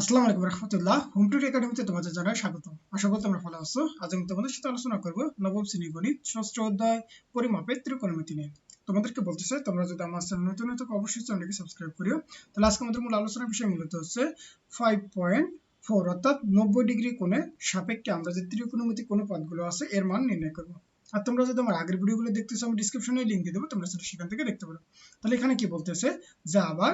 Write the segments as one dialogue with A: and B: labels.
A: আসসালামু আলাইকুম রহমতুল্লাহ। হোম টুর একাডেমিতে তোমাদের জানাই স্বাগত আশা করি তোমরা ভালো আছো। আজ আমি তোমাদের সাথে আলোচনা করব নবম শ্রেণি গণিত, ষষ্ঠ অধ্যায় পরিমাপের ত্রিকোণমিতি নিয়ে। তোমাদেরকে বলতে চাই, তোমরা যদি আমার চ্যানেল নতুন থাকো, অবশ্যই চ্যানেলকে সাবস্ক্রাইব করিও। তাহলে আজকে আমাদের মূল আলোচনার বিষয় মূলত হচ্ছে ফাইভ পয়েন্ট ফোর অর্থাৎ নব্বই ডিগ্রি কোণে সাপেক্ষে আমরা যে ত্রিকোণমিতি কোন পদগুলো আছে, এর মান নির্ণয় করব। আর তোমরা যদি আমার আগের ভিডিওগুলো দেখতেছো, আমি ডিসক্রিপশনে লিংক দিয়ে দেবো, তোমরা সেটা সেখান থেকে দেখতে পারো। তাহলে এখানে কি বলতেছে? যে আবার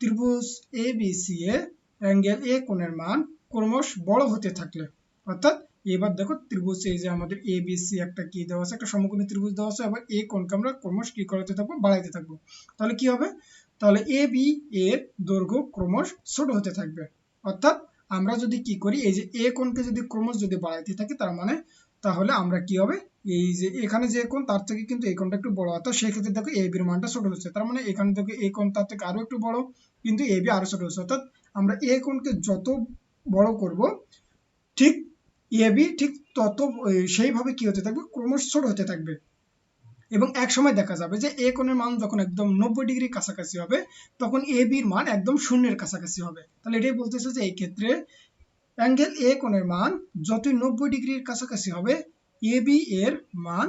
A: ত্রিভুজ এ বি সি এ অ্যাঙ্গেল এ কোণের মান ক্রমশ বড় হতে থাকলে। অর্থাৎ এবার দেখো ত্রিভুজ এই যে আমাদের এ বি সি একটা কি দেওয়া আছে? একটা সমকোণী ত্রিভুজ দেওয়া আছে, আবার এ কোণকে আমরা ক্রমশ কি করতে থাকব? বাড়াইতে থাকব। তাহলে কি হবে? তাহলে এ বি এর দৈর্ঘ্য ক্রমশ ছোট হতে থাকবে। অর্থাৎ, আমরা যদি কি করি, এই যে এ কোণকে যদি ক্রমশ যদি বাড়াইতে থাকি, তার মানে তাহলে আমরা কি হবে? এই যে এখানে যে কোণ, তার থেকে কিন্তু এই কোণটা একটু বড়। অর্থাৎ সেই ক্ষেত্রে দেখো এ বির মানটা ছোট হচ্ছে। তার মানে এখানে দেখো এই কোণ, তার থেকে আরও একটু বড়, কিন্তু এ বি আরও ছোট হচ্ছে। অর্থাৎ আমরা এ কোণকে যত বড় করব, ঠিক এ বি ঠিক তত সেইভাবে কি হতে থাকবে? ক্রমশ হতে থাকবে। এবং এক সময় দেখা যাবে যে এ কোণের মান যখন একদম নব্বই ডিগ্রি কাছাকাছি হবে, তখন এ বির মান একদম শূন্যের কাছাকাছি হবে। তাহলে এটাই বলতেছে যে এই ক্ষেত্রে অ্যাঙ্গেল এ কোণের মান যতই নব্বই ডিগ্রির কাছাকাছি হবে এ বি এর মান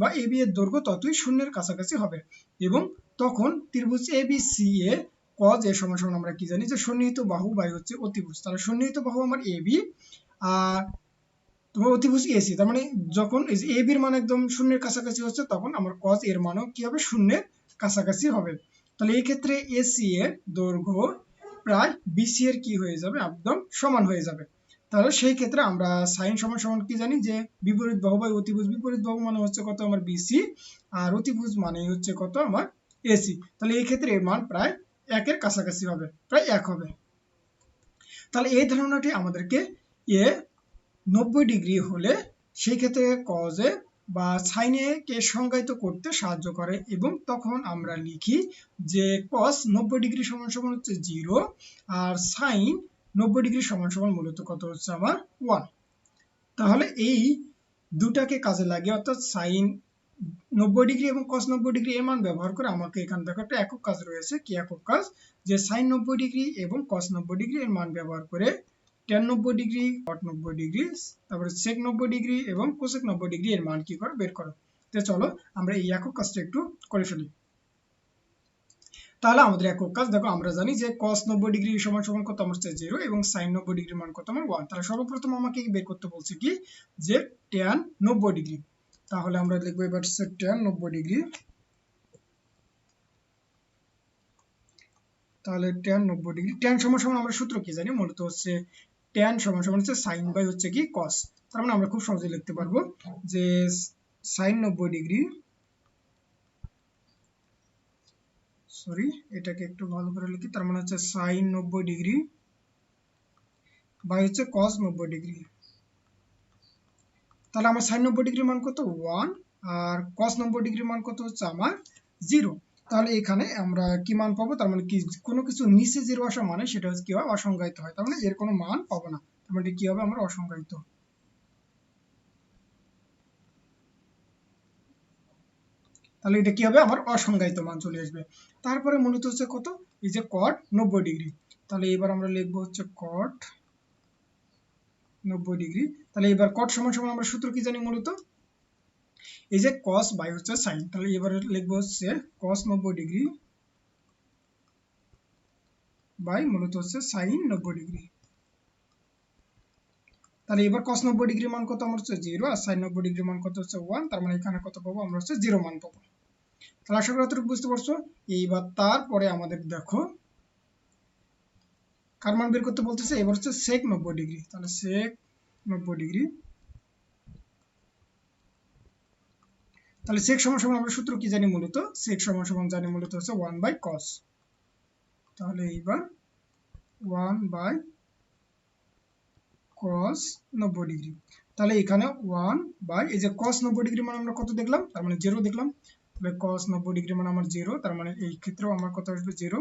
A: বা এ, বি এর দৈর্ঘ্য ততই শূন্যের কাছাকাছি হবে। এবং তখন ত্রিভুজ এ বি সি এ কজ এর সমান সমান আমরা কি জানি? যে সন্নিহিত বাহু বাই হচ্ছে অতিভুজ। তাহলে সন্নিহিত বাহু আমার এ বি আর তোমার অতিভুজ এসি তার মানে যখন এ বির মান একদম শূন্যের কাছাকাছি হচ্ছে, তখন আমার কজ এর মানও কি হবে? শূন্যের কাছাকাছি হবে। তাহলে এই ক্ষেত্রে এসি এর দৈর্ঘ্য প্রায় বিসি এর কি হয়ে যাবে? একদম সমান হয়ে যাবে। তাহলে সেই ক্ষেত্রে আমরা সাইন সমান সমান কি জানি? যে বিপরীত বাহু বাই অতিভুজ, বিপরীত বাহু মানে হচ্ছে কত? আমার বিসি আর অতিভুজ মানে হচ্ছে কত? আমার এসি তাহলে এই ক্ষেত্রে এর মান প্রায় একের কাছাকাছি হবে, প্রায় এক হবে। তাহলে এই ধারণাটি আমাদেরকে এ নব্বই ডিগ্রি হলে সেই ক্ষেত্রে কজে বা সাইনে কে সংজ্ঞায়িত করতে সাহায্য করে এবং তখন আমরা লিখি যে কস নব্বই ডিগ্রি সমান সমান হচ্ছে জিরো আর সাইন নব্বই ডিগ্রি সমান সমান মূলত কত হচ্ছে আমার ওয়ান তাহলে এই দুটাকে কাজে লাগিয়ে অর্থাৎ সাইন নব্বই ডিগ্রি এবং কস নব্বই ডিগ্রি এর মান ব্যবহার করে আমাকে এখানে দেখো একটা একক কাজ রয়েছে। কি একক কাজ? যে সাইন নব্বই ডিগ্রি এবং কস নব্বই ডিগ্রি এর মান ব্যবহার করে টেন নব্বই ডিগ্রি কট নব্বই ডিগ্রি, তারপরে সেক নব্বই ডিগ্রি এবং কোসেক নব্বই ডিগ্রি এর মান কি করে? বের করো। তো চলো আমরা এই একক কাজটা একটু করে ফেলি। তাহলে আমাদের একক কাজ, দেখো আমরা জানি যে cos 90 ডিগ্রি সমান সমান কত? আমার হচ্ছে 0 এবং sin 90 ডিগ্রির মান কত? আমার 1 তাহলে সর্বপ্রথম আমাকে বের করতে বলছে কি? যে tan 90 ডিগ্রি। তাহলে আমরা লিখব এবার হচ্ছে tan 90 ডিগ্রি। তাহলে tan 90 ডিগ্রি। tan সমান সমান আমরা সূত্র কি জানি? মূলত হচ্ছে tan সমান সমান হচ্ছে sin বাই হচ্ছে কি cos তার মানে আমরা খুব সহজে লিখতে পারব যে সাইন নব্বই ডিগ্রি সরি এটাকে একটু ভালো করে লিখি, তার মানে হচ্ছে সাইন নব্বই ডিগ্রি বাই হচ্ছে কস নব্বই ডিগ্রি। তাহলে আমার সাইন নব্বই ডিগ্রি মান কত? ওয়ান আর কস নব্বই ডিগ্রি মান কত হচ্ছে আমার জিরো তাহলে এখানে আমরা কি মান পাবো? তার মানে কি, কোনো কিছু নিচে জিরো আসা মানে সেটা হচ্ছে কি হয়? অসংজ্ঞায়িত হয়। তার মানে এর কোনো মান পাবো না। তার মানে কি হবে? আমার অসংজ্ঞায়িত। তাহলে এটা কি হবে? আমার অসংজ্ঞায়িত মান চলে আসবে। তারপরে মূলত হচ্ছে কত? এই যে কট নব্বই ডিগ্রি। তাহলে এবার আমরা লিখব হচ্ছে কট নব্বই ডিগ্রি। তাহলে এবার কট সমান সমান আমরা সূত্র কি জানি মূলত? এই যে কস বাই হচ্ছে সাইন তাহলে এবার লিখব হচ্ছে কস নব্বই ডিগ্রি বাই মূলত হচ্ছে সাইন নব্বই ডিগ্রি। তাহলে এবার কস নব্বই ডিগ্রি মান কত? আমার হচ্ছে জিরো আর সাইন নব্বই ডিগ্রি মান কত হচ্ছে ওয়ান তার মানে এখানে কত পাবো? আমরা হচ্ছে জিরো মান পাবো। তাহলে আশা করি বুঝতে পারছ। এইবার তারপরে আমাদের দেখো কার মান বের করতে বলতেছে, এবার হচ্ছে সেক নব্বই ডিগ্রি তাহলে সেক নব্বই ডিগ্রি তাহলে সেক সমান সমান আমরা সূত্র কি জানি মূলত? সেক সমান সমান জানি মূলত হচ্ছে ওয়ান বাই কস তাহলে এইবার ওয়ান বাই cos 90 ডিগ্রি তাহলে এখানে ওয়ান বাই এই যে cos 90 ডিগ্রি মানে আমরা কত দেখলাম? তার মানে 0 দেখলাম। তাহলে cos 90 ডিগ্রি মানে আমার 0 তার মানে এই ক্ষেত্রেও আমার কত আসবে? 0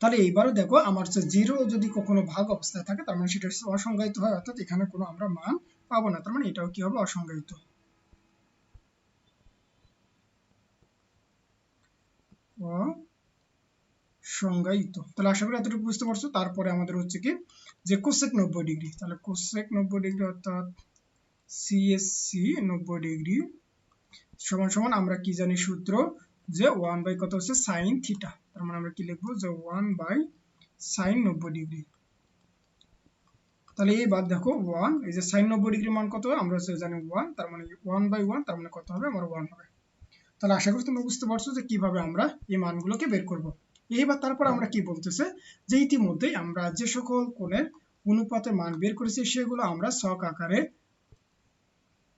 A: তাহলে এইবারও দেখো আমার হচ্ছে 0 যদি কখনো ভাগ অবস্থায় থাকে, তার মানে সেটা অসংজ্ঞায়িত হয়, অর্থাৎ এখানে কোনো আমরা মান পাবো না, তার মানে এটাও কি হবে? অসংজ্ঞায়িত। সংজ্ঞায়িত তাহলে আশা করি এতটুকু বুঝতে পারছ। তারপরে আমাদের হচ্ছে কি? যে কোসেক নব্বই ডিগ্রি তাহলে কোসেক নব্বই ডিগ্রি অর্থাৎ সিএসসি নব্বই ডিগ্রি সমান সমান আমরা কি জানি সূত্র? যে ওয়ান বাই কত হচ্ছে? সাইন থিটা তার মানে আমরা কি লিখব? যে ওয়ান বাই সাইন নব্বই ডিগ্রি তাহলে এই বাদ দেখো ওয়ান এই যে সাইন নব্বই ডিগ্রি মান কত? আমরা জানি ওয়ান তার মানে ওয়ান বাই ওয়ান তার মানে কত হবে? আমার ওয়ান হবে। তাহলে আশা করি তোমরা বুঝতে পারছ যে কীভাবে আমরা এই মানগুলোকে বের করব। এইবার তারপর আমরা কি বলতেছে? যে ইতিমধ্যেই আমরা যে সকল কোণের অনুপাতের মান বের করেছি, সেগুলো আমরা ছক আকারে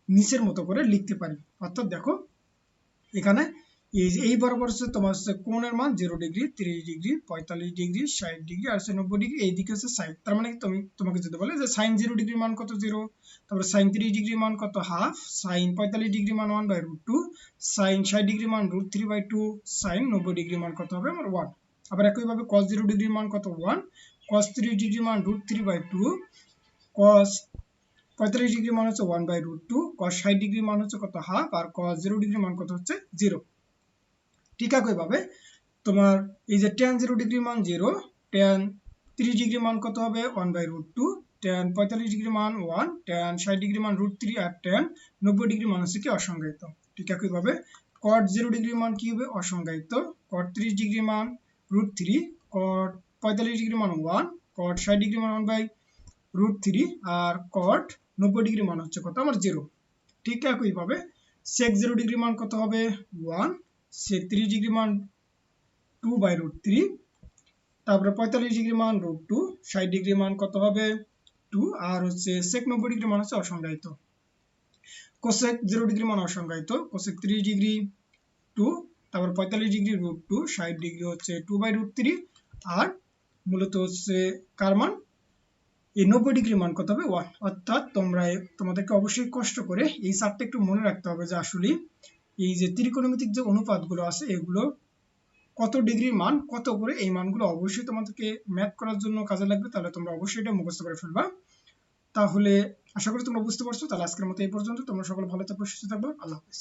A: নিচের মতো করে লিখতে পারি। অর্থাৎ দেখো, এখানে এই বরাবর হচ্ছে তোমার হচ্ছে কোণের মান জিরো ডিগ্রি তিরিশ ডিগ্রি পঁয়তাল্লিশ ডিগ্রি ষাট ডিগ্রি আর নব্বই ডিগ্রি এই দিকে হচ্ছে সাইন তার মানে তুমি তোমাকে যদি বলে যে সাইন জিরো ডিগ্রি মান কত জিরো তারপরে সাইন তিরিশ ডিগ্রি মান কত হাফ সাইন পঁয়তাল্লিশ ডিগ্রি মান one by root two sine ষাট ডিগ্রি মান root three by two sine নব্বই ডিগ্রি মান কত হবে আমার ওয়ান আবার একইভাবে কস জিরো ডিগ্রি মান কত ওয়ান কস তিরিশ ডিগ্রি মান root three by two cos পঁয়তাল্লিশ ডিগ্রি মান হচ্ছে one by root two cos ষাট ডিগ্রি মান হচ্ছে কত হাফ আর কস জিরো ডিগ্রি মান কত হচ্ছে জিরো ঠিক একইভাবে তোমার এই যে টেন জিরো ডিগ্রি মান জিরো টেন তিরিশ ডিগ্রি মান কত হবে one by root two tan পঁয়তাল্লিশ ডিগ্রি মান ওয়ান টেন ষাট ডিগ্রি মান রুট থ্রি আর টেন নব্বই ডিগ্রি মান হচ্ছে কি অসংজ্ঞায়িত ঠিক একইভাবে কট জিরো ডিগ্রি মান কি হবে অসংজ্ঞায়িত কট তিরিশ ডিগ্রি মান রুট থ্রি কট পঁয়তাল্লিশ ডিগ্রি মান ওয়ান কট ষাট ডিগ্রি মান ওয়ান বাই রুট থ্রি আর কট নব্বই ডিগ্রি মান হচ্ছে কত আমার জিরো ঠিক একইভাবে সেক জিরো ডিগ্রি মান কত হবে ওয়ান সেক তিরিশ ডিগ্রি মান টু বাই রুট থ্রি তারপরে পঁয়তাল্লিশ ডিগ্রি মান রুট টু ষাট ডিগ্রি মান কত হবে টু আর হচ্ছে সেক নব্বই ডিগ্রি মান হচ্ছে অসংজ্ঞায়িত। কোসেক জিরো ডিগ্রি মান অসংজ্ঞায়িত কোসেক ত্রিশ ডিগ্রি টু তারপর পঁয়তাল্লিশ ডিগ্রি রুট টু ষাট ডিগ্রি হচ্ছে টু বাই রুট থ্রি আর মূলত হচ্ছে কার মান? এই নব্বই ডিগ্রি মান কত হবে? ওয়ান। অর্থাৎ তোমরা তোমাদেরকে অবশ্যই কষ্ট করে এই চারটা একটু মনে রাখতে হবে যে আসলে এই যে ত্রিকোণমিতিক যে অনুপাতগুলো আছে, এগুলো কত ডিগ্রির মান, কত করে এই মানগুলো অবশ্যই তোমাদেরকে ম্যাথ করার জন্য কাজে লাগবে, তাহলে তোমরা অবশ্যই এটা মুখস্থ করে ফেলবা। তাহলে আশা করি তোমরা বুঝতে পারছ, তাহলে আজকের মতো এই পর্যন্ত। তোমরা সকলে ভালো থাকব সুস্থ থাকব আল্লাহ হাফিজ।